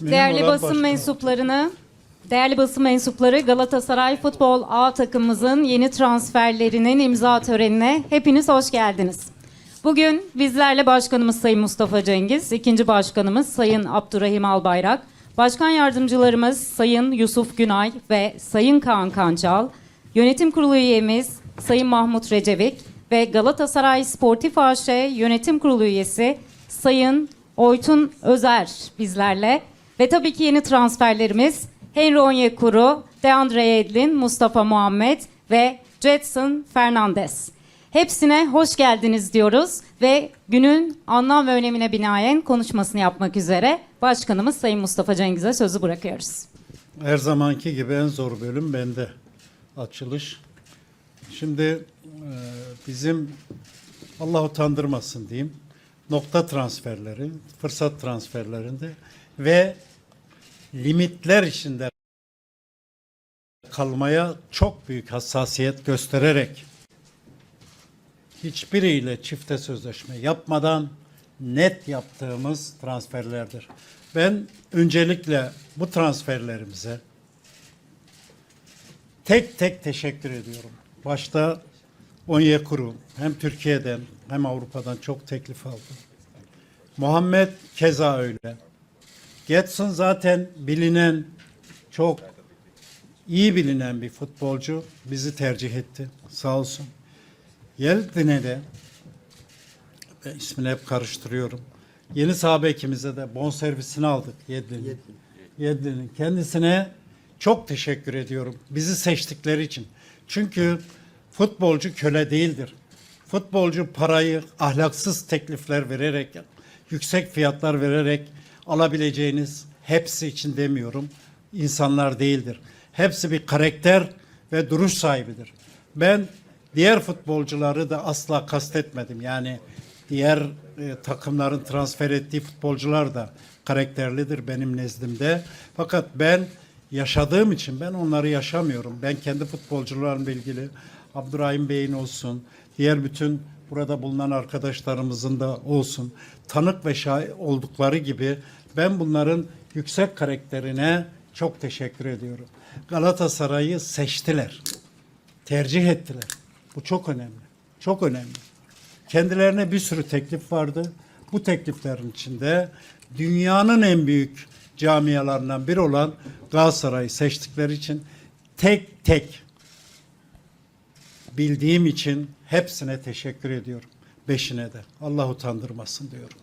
Değerli basın başkan. mensuplarını, değerli basın mensupları Galatasaray Futbol A takımımızın yeni transferlerinin imza törenine hepiniz hoş geldiniz. Bugün bizlerle başkanımız Sayın Mustafa Cengiz, ikinci başkanımız Sayın Abdurrahim Albayrak, başkan yardımcılarımız Sayın Yusuf Günay ve Sayın Kaan Kançal, yönetim kurulu üyemiz Sayın Mahmut Recevik ve Galatasaray Sportif AŞ yönetim kurulu üyesi Sayın Oytun Özer bizlerle ve tabii ki yeni transferlerimiz Henry Onyekuru, DeAndre Edlin, Mustafa Muhammed ve Jetson Fernandez. Hepsine hoş geldiniz diyoruz ve günün anlam ve önemine binaen konuşmasını yapmak üzere Başkanımız Sayın Mustafa Cengiz'e sözü bırakıyoruz. Her zamanki gibi en zor bölüm bende. Açılış. Şimdi e, bizim Allah utandırmasın diyeyim. Nokta transferleri, fırsat transferlerinde ve limitler içinde kalmaya çok büyük hassasiyet göstererek hiçbiriyle çifte sözleşme yapmadan net yaptığımız transferlerdir. Ben öncelikle bu transferlerimize tek tek teşekkür ediyorum. Başta Onyekuru hem Türkiye'den hem Avrupa'dan çok teklif aldı. Muhammed keza öyle. Getson zaten bilinen çok iyi bilinen bir futbolcu bizi tercih etti. Sağ olsun. Yeldin'e de ben ismini hep karıştırıyorum. Yeni sahabe de bonservisini aldık Yedlin'in. Yedlin'in kendisine çok teşekkür ediyorum. Bizi seçtikleri için. Çünkü futbolcu köle değildir. Futbolcu parayı ahlaksız teklifler vererek, yüksek fiyatlar vererek alabileceğiniz hepsi için demiyorum. insanlar değildir. Hepsi bir karakter ve duruş sahibidir. Ben diğer futbolcuları da asla kastetmedim. Yani diğer e, takımların transfer ettiği futbolcular da karakterlidir benim nezdimde. Fakat ben yaşadığım için ben onları yaşamıyorum. Ben kendi futbolcularımla ilgili Abdurrahim Bey'in olsun, diğer bütün burada bulunan arkadaşlarımızın da olsun tanık ve şahit oldukları gibi ben bunların yüksek karakterine çok teşekkür ediyorum. Galatasaray'ı seçtiler. Tercih ettiler. Bu çok önemli. Çok önemli. Kendilerine bir sürü teklif vardı. Bu tekliflerin içinde dünyanın en büyük camialarından biri olan Galatasaray'ı seçtikleri için tek tek bildiğim için hepsine teşekkür ediyorum. Beşine de. Allah utandırmasın diyorum.